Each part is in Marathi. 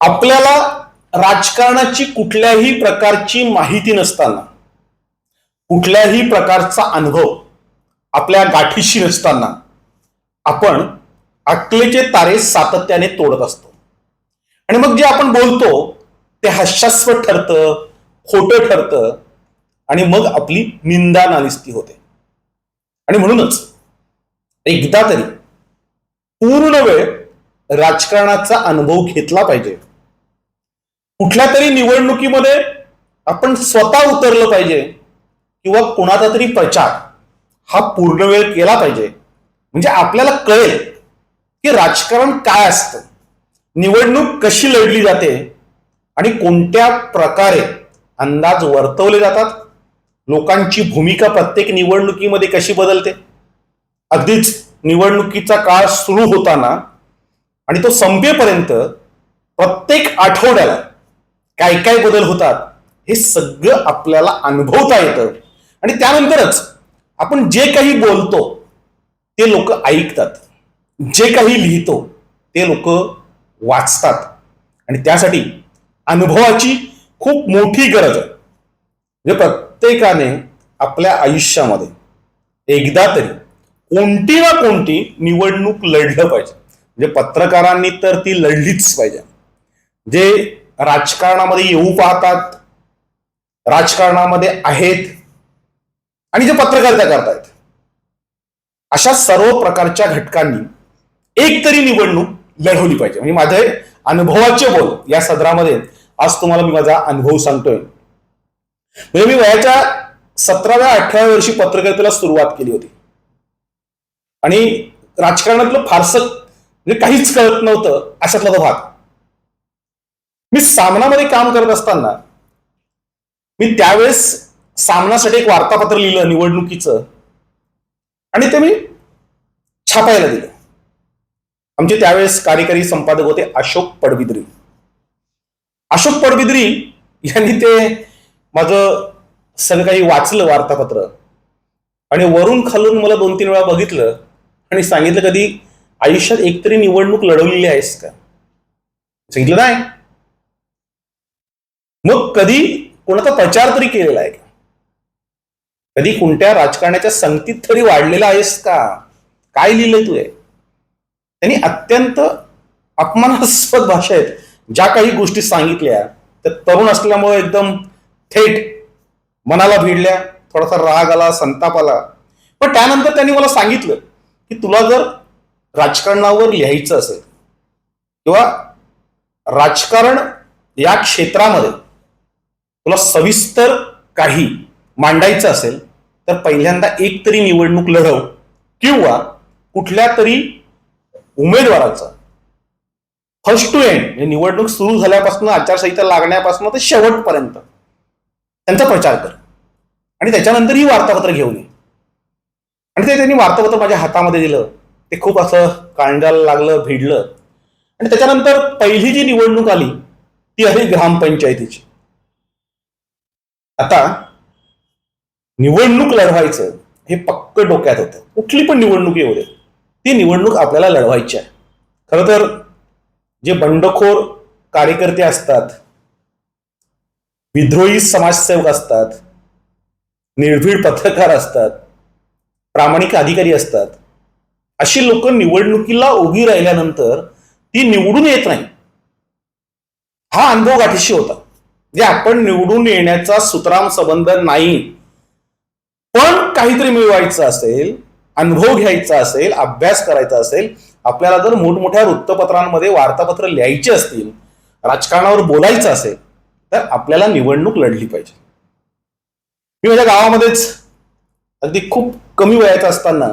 आपल्याला राजकारणाची कुठल्याही प्रकारची माहिती नसताना कुठल्याही प्रकारचा अनुभव आपल्या गाठीशी नसताना आपण अकलेचे तारे सातत्याने तोडत असतो. आणि मग जे आपण बोलतो ते हास्यास्पद ठरतं खोटं ठरतं आणि मग आपली निंदा नालिस्ती होते. आणि म्हणूनच एकदा तरी पूर्ण वेळ राजकारणाचा अनुभव घेतला पाहिजे. कुठल्या तरी निवडणुकीमध्ये आपण स्वतः उतरलं पाहिजे किंवा कुणाचा तरी प्रचार हा पूर्ण वेळ केला पाहिजे. म्हणजे आपल्याला कळेल की राजकारण काय असतं. निवडणूक कशी लढली जाते आणि कोणत्या प्रकारे अंदाज वर्तवले जातात. लोकांची भूमिका प्रत्येक निवडणुकीमध्ये कशी बदलते. अगदीच निवडणुकीचा काळ सुरू होताना आणि तो संपेपर्यंत प्रत्येक आठवड्याला काय काय बदल होतात हे सगळं आपल्याला अनुभवता येतं. आणि त्यानंतरच आपण जे काही बोलतो ते लोक ऐकतात. जे काही लिहितो ते लोक वाचतात. आणि त्यासाठी अनुभवाची खूप मोठी गरज आहे. म्हणजे प्रत्येकाने आपल्या आयुष्यामध्ये एकदा तरी कोणती ना कोणती निवडणूक लढलं पाहिजे. म्हणजे पत्रकारांनी तर ती लढलीच पाहिजे. जे राजकारणामध्ये येऊ पाहतात राजकारणामध्ये आहेत आणि जे पत्रकारिता करतायत. अशा सर्व प्रकारच्या घटकांनी एक तरी निवडणूक लढवली पाहिजे. म्हणजे माझे अनुभवाचे बोल या सदरामध्ये आज तुम्हाला मी माझा अनुभव सांगतोय. म्हणजे मी वयाच्या सतराव्या अठराव्या वर्षी पत्रकारितेला सुरुवात केली होती. आणि राजकारणातलं फारसं म्हणजे काहीच कळत नव्हतं अशातला तो भाग. मी सामनामध्ये काम करत असताना मी त्यावेळेस सामनासाठी एक वार्तापत्र लिहिलं निवडणुकीचं. आणि ते मी छापायला दिलं. आमचे त्यावेळेस कार्यकारी संपादक होते अशोक पडबिद्री. अशोक पडबिद्री यांनी ते माझं सगळं काही वाचलं वार्तापत्र. आणि वरून खालून मला दोन तीन वेळा बघितलं आणि सांगितलं कधी आयुष्यात एकतरी निवडणूक लढवलेली आहेस का? सांगितलं नाही. मग कधी कोणाचा प्रचार तरी केलेला आहे? का कधी कोणत्या राजकारणाच्या संगतीत तरी वाढलेला आहेस का? काय लिहिलंय तू त्यांनी अत्यंत अपमानास्पद भाषेत ज्या काही गोष्टी सांगितल्या त्या तरुण असल्यामुळे एकदम थेट मनाला भिडल्या थोडासा राग आला संताप आला. पण त्यानंतर त्यांनी मला सांगितलं की तुला जर राजकारणावर लिहायचं असेल किंवा राजकारण या क्षेत्रामध्ये तुला सविस्तर काही मांडायचं असेल तर पहिल्यांदा एक तरी निवडणूक लढव किंवा कुठल्या तरी उमेदवाराचा. फर्स्ट टू एंड म्हणजे निवडणूक सुरू झाल्यापासून आचारसंहिता लागण्यापासून ते शेवटपर्यंत. त्यांचा प्रचार कर. आणि त्याच्यानंतर ही वार्तापत्र घेऊन ये. आणि ते त्यांनी वार्तापत्र माझ्या हातामध्ये दिलं. ते खूप असं कांडाला लागलं भिडलं. आणि त्याच्यानंतर पहिली जी निवडणूक आली ती आहे ग्रामपंचायतीची. आता निवडणूक लढवायचं हे पक्क डोक्यात होतं. कुठली पण निवडणूक येऊ दे. ती निवडणूक आपल्याला लढवायची आहे. खरं तर जे बंडखोर कार्यकर्ते असतात विद्रोही समाजसेवक असतात निर्भीड पत्रकार असतात प्रामाणिक अधिकारी असतात अशी लोक निवडणुकीला उभी राहिल्यानंतर ती निवडून येत नाही. हा अनुभव गाठीशी होता. जे आपण निवडून येण्याचा सुतराम संबंध नाही पण काहीतरी मिळवायचं असेल अनुभव घ्यायचा असेल अभ्यास करायचा असेल आपल्याला जर मोठमोठ्या वृत्तपत्रांमध्ये वार्तापत्र लिहायची असतील राजकारणावर बोलायचं असेल तर आपल्याला निवडणूक लढली पाहिजे. मी माझ्या गावामध्येच अगदी खूप कमी वयाचं असताना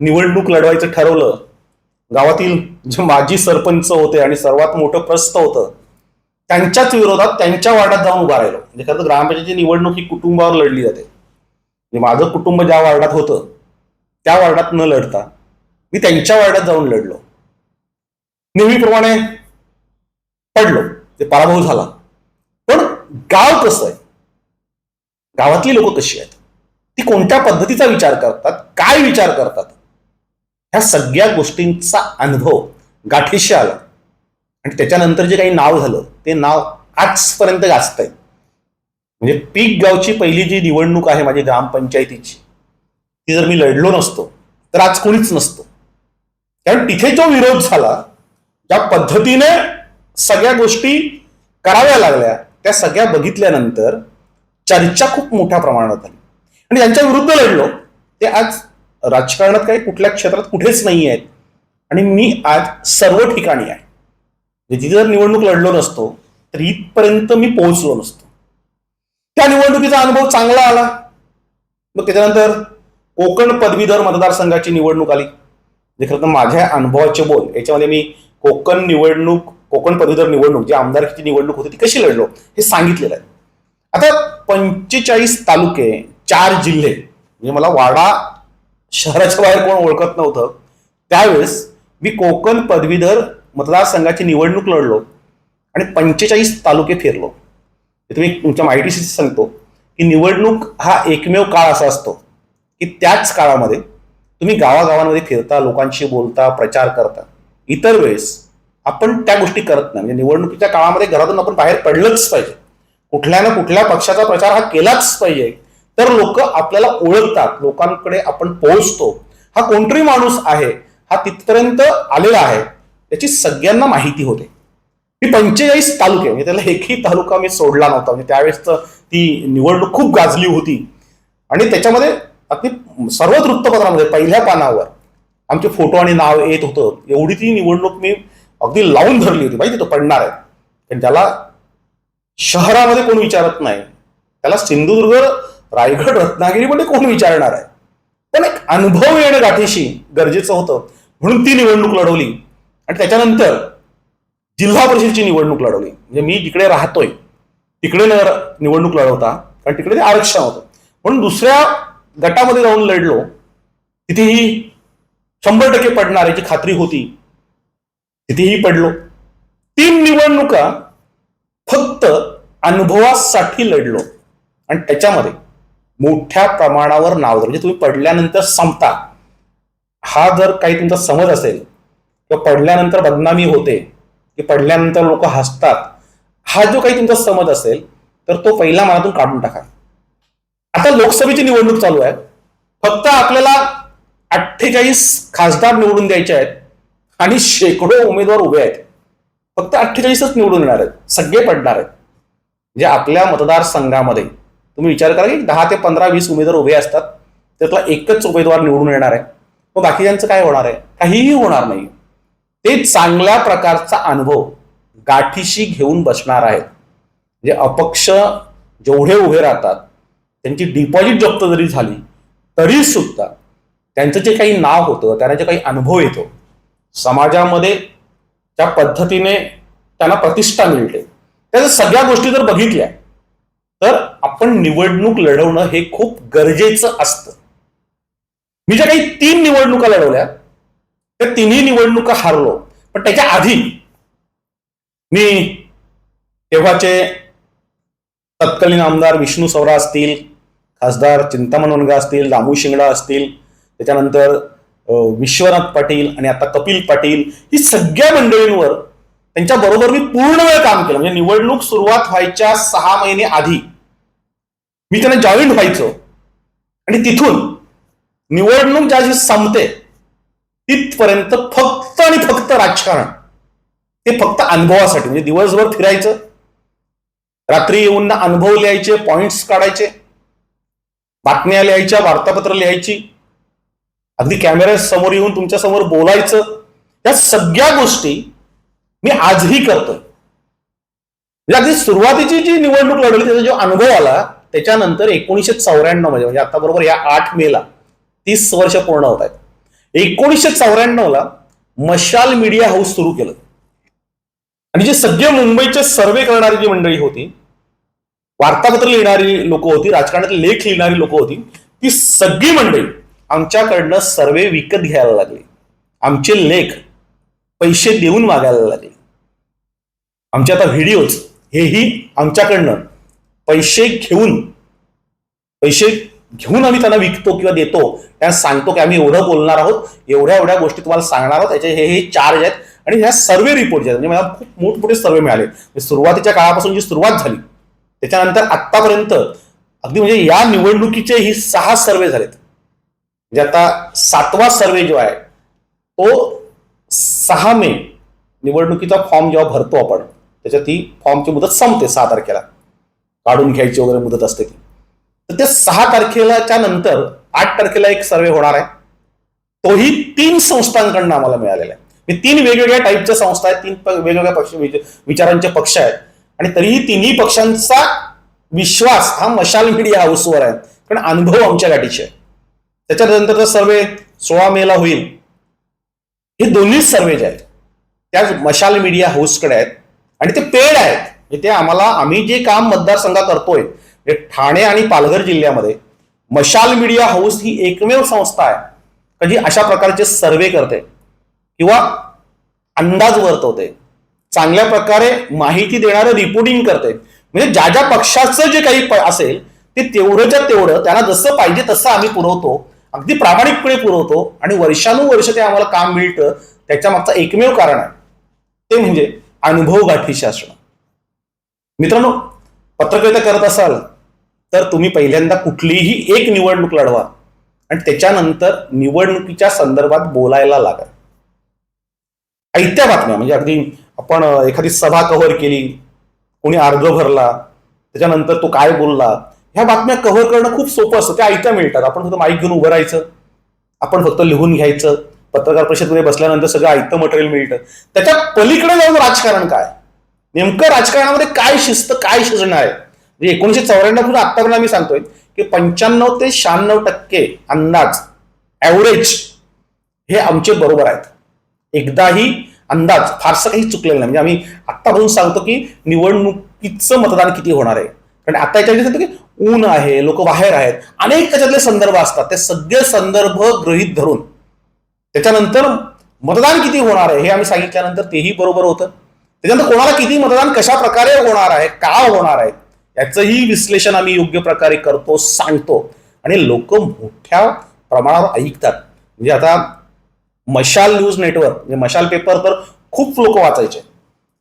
निवडणूक लढवायचं ठरवलं. गावातील जे माजी सरपंच होते आणि सर्वात मोठं प्रस्त होतं त्यांच्याच विरोधात त्यांच्या वार्डात जाऊन उभा राहिलो. म्हणजे खरं तर ग्रामपंचायतीची निवडणूक ही कुटुंबावर लढली जाते. म्हणजे माझं कुटुंब ज्या वार्डात होतं त्या वार्डात न लढता मी त्यांच्या वार्डात जाऊन लढलो. नेहमीप्रमाणे पडलो. ते पराभव झाला. पण गाव कसं आहे? गावातली लोक कशी आहेत? ती कोणत्या पद्धतीचा विचार करतात? काय विचार करतात? ह्या सगळ्या गोष्टींचा अनुभव गाठीशी आला. आणि त्याच्यानंतर जे काही नाव झालं ते नाव आजपर्यंत गाजत आहे म्हणजे पीक गावची पहिली जी निवडणूक आहे माझी ग्रामपंचायतीची ती जर मी लढलो नसतो तर आज कोणीच नसतो. कारण तिथे जो विरोध झाला ज्या पद्धतीने सगळ्या गोष्टी कराव्या लागल्या त्या सगळ्या बघितल्यानंतर चर्चा खूप मोठ्या प्रमाणात आली आणि ज्यांच्या विरुद्ध लढलो. ते आज राजकारणात काही कुठल्या क्षेत्रात कुठेच नाही आहेत आणि मी आज सर्व ठिकाणी आहे. म्हणजे तिथे जर निवडणूक लढलो नसतो तर इथपर्यंत मी पोहोचलो नसतो. त्या निवडणुकीचा अनुभव चांगला आला. मग त्याच्यानंतर कोकण पदवीधर मतदारसंघाची निवडणूक आली. जे खरं तर माझ्या अनुभवाचे बोल याच्यामध्ये मी कोकण निवडणूक कोकण पदवीधर निवडणूक जी आमदारकीची निवडणूक होती ती कशी लढलो हे सांगितलेलं आहे. आता पंचेचाळीस तालुके चार जिल्हे म्हणजे मला वाडा शहराच्या बाहेर कोण ओळखत नव्हतं त्यावेळेस मी कोकण पदवीधर मतदारसंघाची निवडणूक लढलो आणि पंचेचाळीस तालुके फिरलो. तुम्ही तुमच्या माहितीशी सांगतो की निवडणूक हा एकमेव काळ असा असतो की त्याच काळामध्ये तुम्ही गावागावांमध्ये फिरता लोकांशी बोलता प्रचार करता. इतर वेळेस आपण त्या गोष्टी करत नाही. म्हणजे निवडणुकीच्या काळामध्ये घरातून आपण बाहेर पडलंच पाहिजे. कुठल्या ना कुठल्या पक्षाचा प्रचार हा केलाच पाहिजे. तर लोक आपल्याला ओळखतात. लोकांकडे आपण पोहोचतो. हा कोणतरी माणूस आहे. हा तिथपर्यंत आलेला आहे. याची सगळ्यांना माहिती होते. मी पंचेचाळीस तालुके म्हणजे त्याला एकही तालुका मी सोडला नव्हता. म्हणजे त्यावेळेस तर ती निवडणूक खूप गाजली होती. आणि त्याच्यामध्ये अगदी सर्वच वृत्तपत्रामध्ये पहिल्या पानावर आमचे फोटो आणि नाव येत होतं. एवढी ती निवडणूक मी अगदी लावून धरली होती. माहिती तो पडणार आहे. पण त्याला शहरामध्ये कोण विचारत नाही. त्याला सिंधुदुर्ग रायगड रत्नागिरीमध्ये कोण विचारणार आहे? पण एक अनुभव येणं गाठीशी गरजेचं होतं. म्हणून ती निवडणूक लढवली. आणि त्याच्यानंतर जिल्हा परिषदेची निवडणूक लढवली. म्हणजे मी जिकडे राहतोय तिकडे न निवडणूक लढवता कारण तिकडे ते आरक्षण होतं. म्हणून दुसऱ्या गटामध्ये जाऊन लढलो तिथेही शंभर टक्के पडणार याची खात्री होती. तिथेही पडलो. तीन निवडणुका फक्त अनुभवासाठी लढलो. आणि त्याच्यामध्ये मोठ्या प्रमाणावर नाव झालं म्हणजे तुम्ही पडल्यानंतर संपता. हा जर काही तुमचा समज असेल किंवा पडल्यानंतर बदनामी होते की पडल्यानंतर लोक हसतात हा जो काही तुमचा समज असेल तर तो पहिला मनातून काढून टाका. आता लोकसभेची निवडणूक चालू आहे. फक्त आपल्याला अठ्ठेचाळीस खासदार निवडून द्यायचे आहेत आणि शेकडो उमेदवार उभे आहेत. फक्त अठ्ठेचाळीसच निवडून येणार आहेत. सगळे पडणार आहेत. म्हणजे आपल्या मतदारसंघामध्ये तुम्ही विचार करा की दहा ते पंधरा वीस उमेदवार उभे असतात त्यातला एकच उमेदवार निवडून येणार आहे. मग बाकीच्यांचं काय होणार आहे? काहीही होणार नाही. ते चांगल्या प्रकारचा अनुभव गाठीशी घेऊन बसणार आहेत. म्हणजे अपक्ष जेवढे उभे राहतात त्यांची डिपॉझिट जप्त जरी झाली तरी सुद्धा त्यांचं जे काही नाव होतं त्यांना जे काही अनुभव येतो समाजामध्ये त्या पद्धतीने त्यांना प्रतिष्ठा मिळते त्याच्या सगळ्या गोष्टी जर बघितल्या तर आपण निवडणूक लढवणं हे खूप गरजेचं असतं. मी ज्या काही तीन निवडणुका लढवल्या त्या तिन्ही निवडणुका हारलो. पण त्याच्या आधी मी तेव्हाचे तत्कालीन आमदार विष्णू सवरा असतील खासदार चिंतामण वनगा असतील दामू शिंगडा असतील त्याच्यानंतर विश्वनाथ पाटील आणि आता कपिल पाटील ही सगळ्या मंडळींवर त्यांच्या बरोबर मी पूर्ण वेळ काम केलं. म्हणजे निवडणूक सुरुवात व्हायच्या सहा महिने आधी मी त्यांना जॉईंट व्हायचो. आणि तिथून निवडणूक ज्या दिवशी संपते तिथपर्यंत फक्त आणि फक्त राजकारण. ते फक्त अनुभवासाठी. म्हणजे दिवसभर फिरायचं. रात्री येऊन अनुभव लिहायचे पॉइंट्स काढायचे. बातम्या लिहायच्या वार्तापत्र लिहायची. अगदी कॅमेऱ्या समोर येऊन तुमच्यासमोर बोलायचं. या सगळ्या गोष्टी मी आजही करतोय. म्हणजे अगदी सुरुवातीची जी निवडणूक लढवली त्याचा जो अनुभव आला त्याच्यानंतर एकोणीसशे चौऱ्याण्णवमध्ये म्हणजे आता बरोबर या आठ मेला तीस वर्ष पूर्ण होत आहेत. एकोणीसशे चौऱ्याण्णव ला मशाल मीडिया हाऊस सुरू केलं. आणि जे सगळे मुंबईचे सर्वे करणारी जी मंडळी होती वार्तापत्र लिहिणारी लोक होती राजकारणातले लेख लिहिणारी लोक होती ती सगळी मंडळी आमच्याकडनं सर्वे विकत घ्यायला लागली. आमचे लेख पैसे देऊन मागायला लागले. आमचे आता व्हिडिओज हेही आमच्याकडनं पैसे घेऊन पैसे घेऊन आम्ही त्यांना विकतो किंवा देतो त्यांना सांगतो की आम्ही एवढं बोलणार आहोत एवढ्या एवढ्या गोष्टी तुम्हाला सांगणार आहोत त्याचे हे हे चार्ज आहेत आणि ह्या सर्वे रिपोर्ट जे आहेत म्हणजे मला खूप मोठमोठे सर्वे मिळाले. म्हणजे सुरुवातीच्या काळापासून जी सुरुवात झाली त्याच्यानंतर आत्तापर्यंत अगदी म्हणजे या निवडणुकीचे ही सहा सर्वे झालेत. म्हणजे आता सातवा सर्वे जो आहे तो सहा मे निवडणुकीचा फॉर्म जेव्हा भरतो आपण त्याच्यात ती फॉर्मची मुदत संपते सहा तारखेला. काढून घ्यायची वगैरे मुदत असते ती. तर त्या सहा तारखेलाच्या नंतर आठ तारखेला एक सर्वे होणार आहे. तोही तीन संस्थांकडनं आम्हाला मिळालेला आहे. तीन वेगवेगळ्या टाईपच्या संस्था आहेत तीन वेगवेगळ्या पक्ष विचारांचे पक्ष आहेत. आणि तरीही तिन्ही पक्षांचा विश्वास हा मशाल मीडिया हाऊसवर आहे. कारण अनुभव आमच्या गाठीचे आहे. त्याच्यानंतर सर्वे सोळा मेला होईल. हे दोन्ही सर्वे जे आहेत त्या मशाल मीडिया हाऊसकडे आहेत. आणि ते पेड आहेत. म्हणजे ते आम्हाला आम्ही जे काम मतदारसंघात करतोय म्हणजे ठाणे आणि पालघर जिल्ह्यामध्ये मशाल मीडिया हाऊस ही एकमेव संस्था आहे का जी अशा प्रकारचे सर्वे करते किंवा अंदाज वर्तवते चांगल्या प्रकारे माहिती देणारं रिपोर्टिंग करते. म्हणजे ज्या ज्या पक्षाचं जे काही असेल ते तेवढंच्या तेवढं त्यांना जसं पाहिजे तसं आम्ही पुरवतो अगदी प्रामाणिकपणे पुरवतो आणि वर्षानुवर्ष ते आम्हाला काम मिळतं त्याच्या मागचं एकमेव कारण आहे. ते म्हणजे अनुभव गाठीशी असणं. मित्रांनो पत्रकारिता करत असाल तर तुम्ही पहिल्यांदा कुठलीही एक निवडणूक लढवा. आणि त्याच्यानंतर निवडणुकीच्या संदर्भात बोलायला लागा. ऐत्या बातम्या म्हणजे अगदी आपण एखादी सभा कव्हर केली कोणी अर्ज भरला त्याच्यानंतर तो काय बोलला ह्या बातम्या कव्हर करणं खूप सोपं असतं. त्या ऐत्या मिळतात. आपण फक्त माईक घेऊन उभं राहायचं. आपण फक्त लिहून घ्यायचं. पत्रकार परिषदेमध्ये बसल्यानंतर सगळं ऐकतं मटेरियल मिळतं. त्याच्या पलीकडे जाऊन राजकारण काय? नेमकं राजकारणामध्ये काय शिस्त काय शिजणं आहे? म्हणजे एकोणीशे चौऱ्याण्णवपासून आतापर्यंत आम्ही सांगतोय की पंच्याण्णव ते शहाण्णव टक्के अंदाज ऍव्हरेज हे आमचे बरोबर आहेत. एकदाही अंदाज फारसं काही चुकलेलं नाही. म्हणजे आम्ही आत्तापासून सांगतो की निवडणुकीचं मतदान किती होणार आहे. कारण आता याच्यामध्ये सांगतो की ऊन आहे लोक बाहेर आहेत. अनेक त्याच्यातले संदर्भ असतात. ते सगळे संदर्भ गृहीत धरून. त्याच्यानंतर मतदान किती होणार आहे हे आम्ही सांगितल्यानंतर तेही बरोबर होतं. त्याच्यानंतर कोणाला किती मतदान कशा प्रकारे होणार आहे का होणार आहे याचंही विश्लेषण आम्ही योग्य प्रकारे करतो सांगतो. आणि लोक मोठ्या प्रमाणावर ऐकतात. म्हणजे आता मशाल न्यूज नेटवर्क म्हणजे मशाल पेपर तर खूप लोक वाचायचे.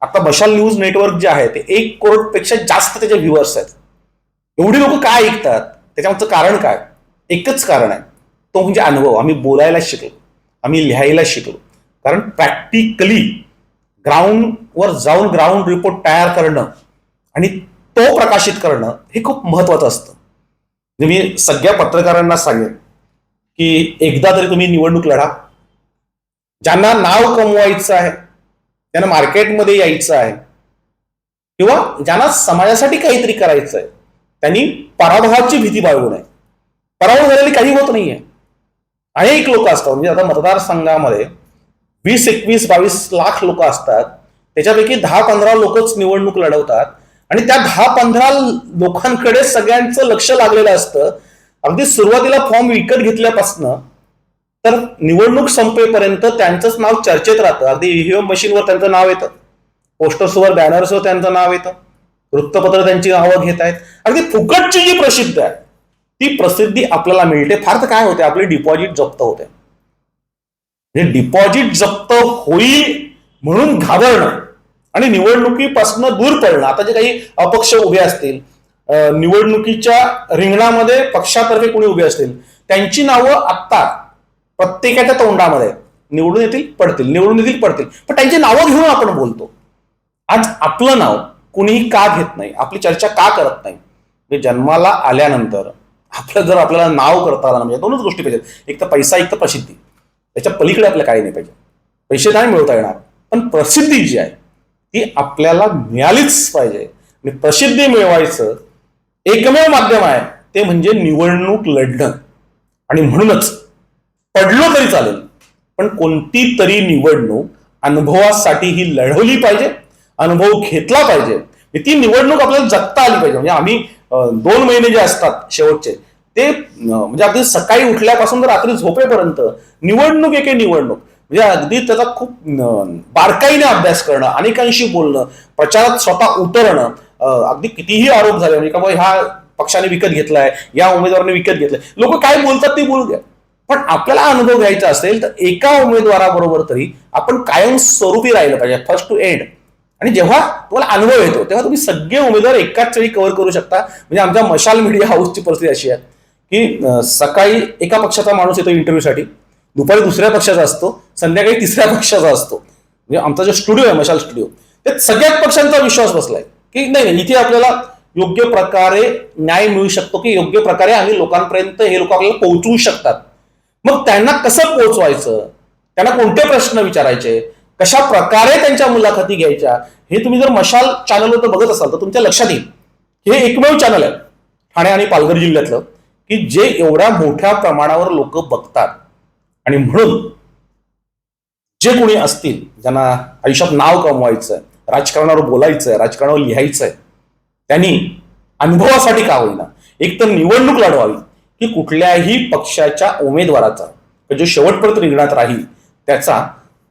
आता मशाल न्यूज नेटवर्क जे आहे ते एक करोडपेक्षा जास्त त्याचे व्ह्युअर्स आहेत. एवढी लोक काय ऐकतात? त्याच्यामागचं कारण काय? एकच कारण आहे. तो म्हणजे अनुभव. आम्ही बोलायला शिकलो. आम्ही लिहायला शिकलो. कारण प्रॅक्टिकली ग्राउंडवर जाऊन ग्राउंड रिपोर्ट तयार करणं आणि तो प्रकाशित करणं हे खूप महत्वाचं असतं. म्हणजे मी सगळ्या पत्रकारांना सांगेन की एकदा तरी तुम्ही निवडणूक लढा. ज्यांना नाव कमवायचं आहे ज्यांना मार्केटमध्ये यायचं आहे किंवा ज्यांना समाजासाठी काहीतरी करायचं आहे त्यांनी पराभवाची भीती बाळगू नये. पराभव झालेली काही होत नाहीये. अनेक लोक असतात म्हणजे आता मतदारसंघामध्ये वीस एकवीस बावीस लाख लोक असतात. त्याच्यापैकी दहा पंधरा लोकच निवडणूक लढवतात. आणि त्या दहा पंधरा लोकांकडे सगळ्यांचं लक्ष लागलेलं असतं. अगदी सुरुवातीला फॉर्म विकत घेतल्यापासनं तर निवडणूक संपेपर्यंत त्यांचंच नाव चर्चेत राहतं. अगदी ईव्हीएम मशीनवर त्यांचं नाव येतं. पोस्टर्सवर बॅनर्सवर त्यांचं नाव येतं. वृत्तपत्र त्यांची नावं घेत आहेत. अगदी फुकटची जी प्रसिद्ध आहे ती प्रसिद्धी आपल्याला मिळते. फार तर काय होते आपले डिपॉझिट जप्त होते. म्हणजे डिपॉझिट जप्त होईल म्हणून घाबरणं. आणि निवडणुकीपासून दूर पडणं. आता जे काही अपक्ष उभे असतील निवडणुकीच्या रिंगणामध्ये पक्षातर्फे कोणी उभे असतील त्यांची नावं आत्ता प्रत्येकाच्या तोंडामध्ये निवडून येतील पडतील निवडून येतील पडतील. पण त्यांची नावं घेऊन आपण बोलतो. आज आपलं नाव कुणीही का घेत नाही आपली चर्चा का करत नाही? म्हणजे जन्माला आल्यानंतर आपलं जर आपल्याला नाव करता आलं म्हणजे दोनच गोष्टी पाहिजेत. एक तर पैसा एक तर प्रसिद्धी. त्याच्या पलीकडे आपल्याला काही नाही पाहिजे. पैसे नाही मिळवता येणार. पण प्रसिद्धी जी आहे ती आपल्याला मिळालीच पाहिजे. आणि प्रसिद्धी मिळवायचं एकमेव माध्यम आहे ते म्हणजे निवडणूक लढणं. आणि म्हणूनच पडलो तरी चालेल पण कोणती तरी निवडणूक अनुभवासाठी ही लढवली पाहिजे अनुभव घेतला पाहिजे. ती निवडणूक आपल्याला जगता आली पाहिजे. म्हणजे आम्ही दोन महिने जे असतात शेवटचे ते म्हणजे अगदी सकाळी उठल्यापासून तर रात्री झोपेपर्यंत निवडणूक एके निवडणूक. म्हणजे अगदी त्याचा खूप बारकाईने अभ्यास करणं अनेकांशी बोलणं प्रचारात स्वतः उतरणं अगदी कितीही आरोप झाले म्हणजे का ह्या पक्षाने विकत घेतलाय या उमेदवाराने विकत घेतलाय. लोक काय बोलतात ते बोलू द्या. पण आपल्याला अनुभव घ्यायचा असेल तर एका उमेदवाराबरोबर तरी आपण कायम स्वरूपी राहिलं पाहिजे फर्स्ट टू एंड आणि जेव्हा तुम्हाला अनुभव येतो तेव्हा तुम्ही सगळे उमेदवार एकाच वेळी कव्हर करू शकता. म्हणजे आमच्या मशाल मीडिया हाऊसची परिस्थिती अशी आहे की सकाळी एका पक्षाचा माणूस येतो इंटरव्ह्यूसाठी दुपारी दुसऱ्या पक्षाचा असतो संध्याकाळी तिसऱ्या पक्षाचा असतो. म्हणजे आमचा जो स्टुडिओ आहे मशाल स्टुडिओ त्यात सगळ्याच पक्षांचा विश्वास बसलाय की नाही नाही इथे आपल्याला योग्य प्रकारे न्याय मिळू शकतो की योग्य प्रकारे आम्ही लोकांपर्यंत हे लोक आपल्याला पोहोचवू शकतात. मग त्यांना कसं पोहोचवायचं? त्यांना कोणते प्रश्न विचारायचे? कशा प्रकारे त्यांच्या मुलाखती घ्यायच्या? हे तुम्ही जर मशाल चॅनलवर बघत असाल तर तुमच्या लक्षात येईल. हे एकमेव चॅनल आहे ठाणे आणि पालघर जिल्ह्यातलं की जे एवढ्या मोठ्या प्रमाणावर लोक बघतात. आणि म्हणून जे कोणी असतील ज्यांना आयुष्यात नाव कमवायचं आहे राजकारणावर बोलायचं आहे राजकारणावर लिहायचं आहे त्यांनी अनुभवासाठी का होईना एक तर निवडणूक लढवावी की कुठल्याही पक्षाच्या उमेदवाराचा जो शेवटपर्यंत रिंगणात राहील त्याचा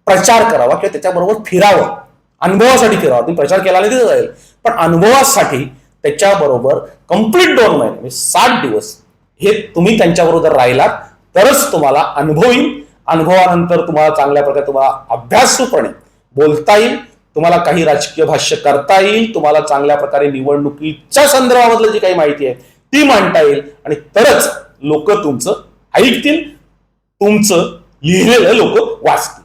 प्रचार करावा किंवा त्याच्याबरोबर फिरावं. अनुभवासाठी फिरावा. तुम्ही प्रचार केला नाही तिथं जाईल. पण अनुभवासाठी त्याच्याबरोबर कंप्लीट दोन महिने म्हणजे साठ दिवस हे तुम्ही त्यांच्याबरोबर राहिलात तरच तुम्हाला अनुभव येईल अनुभवानंतर तुम्हाला चांगल्या प्रकारे तुम्हाला अभ्यासूपणे बोलता येईल तुम्हाला काही राजकीय भाष्य करता येईल तुम्हाला चांगल्या प्रकारे निवडणुकीच्या संदर्भामधलं जी काही माहिती आहे ती मांडता येईल आणि तरच लोक तुमचं ऐकतील तुमचं लिहिलेलं लोक वाचतील.